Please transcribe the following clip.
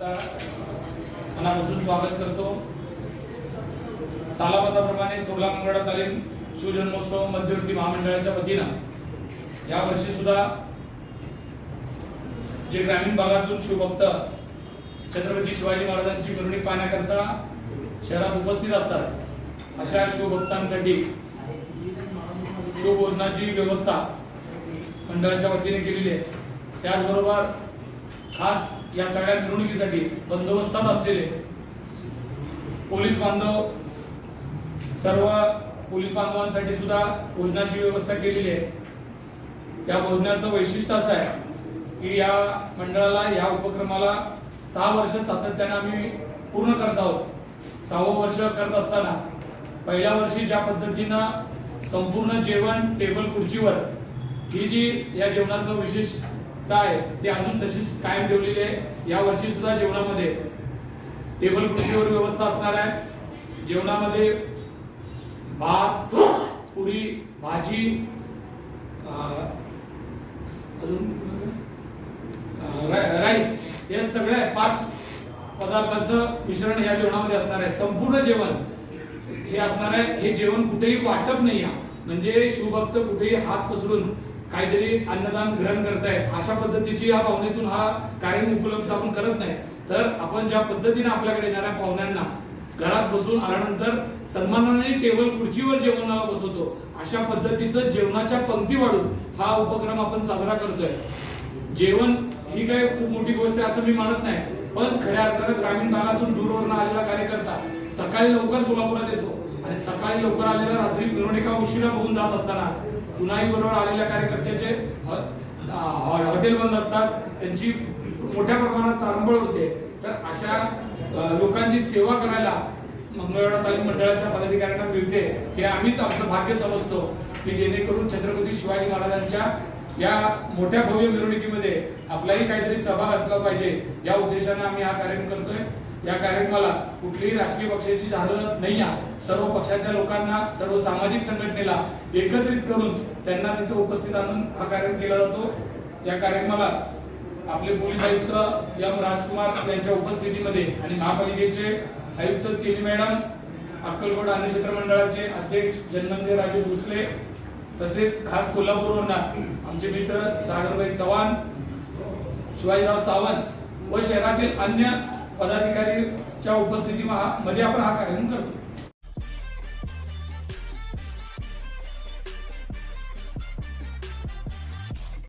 मनापासून स्वागत करतो. सालाबादाप्रमाणे थोरला मंगळा तालीम शिवजन्मोत्सव मध्यवर्ती महामंडळाच्या वतीनं या वर्षी सुद्धा जे ग्रामीण भागातून शिवभक्त छत्रपती शिवाजी महाराजांची मिरवणूक पाहण्याकरता शहरात उपस्थित असतात अशा शिवभक्तांसाठी शिवभोजनाची व्यवस्था मंडळाच्या वतीने केलेली आहे. त्याचबरोबर खास या सगळ्या मिरवणुकीसाठी बंदोबस्तात असलेले पोलीस बांधव सर्व पोलीस बांधवांसाठी सुद्धा भोजनाची व्यवस्था केलेली आहे. या भोजनाचं वैशिष्ट्य असं आहे की या मंडळाला या उपक्रमाला सहा वर्ष सातत्यानं आम्ही पूर्ण करत आहोत. सहावं वर्ष करत असताना पहिल्या वर्षी ज्या पद्धतीनं संपूर्ण जेवण टेबल खुर्चीवर ही जी या जेवणाचं विशेष काय ते अजून तशीच कायम ठेवलेली आहे. या वर्षी सुद्धा जेवणामध्ये टेबल खुर्चीवर व्यवस्था असणार आहे. जेवणामध्ये भात पुरी भाजी अजून राईस हे सगळ्या पाच पदार्थांचं मिश्रण या जेवणामध्ये असणार आहे. संपूर्ण जेवण हे असणार आहे. हे जेवण कुठेही वाटप नाही म्हणजे शिवभक्त कुठेही हात पसरून काहीतरी अन्नदान ग्रहण करताय अशा पद्धतीची या भावनेतून हा कार्यक्रम उपलब्ध आपण करत नाही. तर आपण ज्या पद्धतीने आपल्याकडे येणाऱ्या पाहुण्यांना घरात बसून आल्यानंतर सन्मानाने टेबल खुर्चीवर जेवणाला बसवतो अशा पद्धतीचं जेवणाच्या पंक्ती वाढून हा उपक्रम आपण साजरा करतोय. जेवण ही काय खूप मोठी गोष्ट आहे असं मी मानत नाही पण खऱ्या अर्थानं ग्रामीण भागातून दूरवरून आलेला कार्यकर्ता सकाळी लवकर सोलापुरात येतो आणि सकाळी लवकर आलेला रात्री मिरवणुका उशिरा बघून जात असताना पुन्हाही बरोबर आलेल्या कार्यकर्त्याचे हॉटेल बंद असतात त्यांची मोठ्या प्रमाणात तारंबळ होते. तर अशा लोकांची सेवा करायला मंगळवेढा तालीम मंडळाच्या पदाधिकाऱ्यांना मिळते हे आम्हीच आमचं भाग्य समजतो की जेणेकरून छत्रपती शिवाजी महाराजांच्या या मोठ्या भव्य मिरवणुकीमध्ये आपलाही काहीतरी सहभाग असला पाहिजे या उद्देशाने आम्ही हा कार्यक्रम करतोय. या कार्यक्रमाला कुठलीही राजकीय पक्षाची झालं नाही आहे. सर्व पक्षाच्या लोकांना सर्व सामाजिक संघटनेला एकत्रित करून त्यांना तिथे उपस्थित आणून हा कार्यक्रम केला जातो. या कार्यक्रमाला आपले पोलीस आयुक्त एम राजकुमार यांच्या उपस्थितीमध्ये आणि महापालिकेचे आयुक्त तिली मॅडम अक्कलकोट अन्न क्षेत्र मंडळाचे अध्यक्ष जन्मंदे राजे भोसले तसेच खास कोल्हापूरवरून आमचे मित्र सागरबाई चव्हाण शिवाजीराव सावंत व शहरातील अन्य पदाधिकारीच्या उपस्थितीमध्ये आपण हा कार्यक्रम करतो.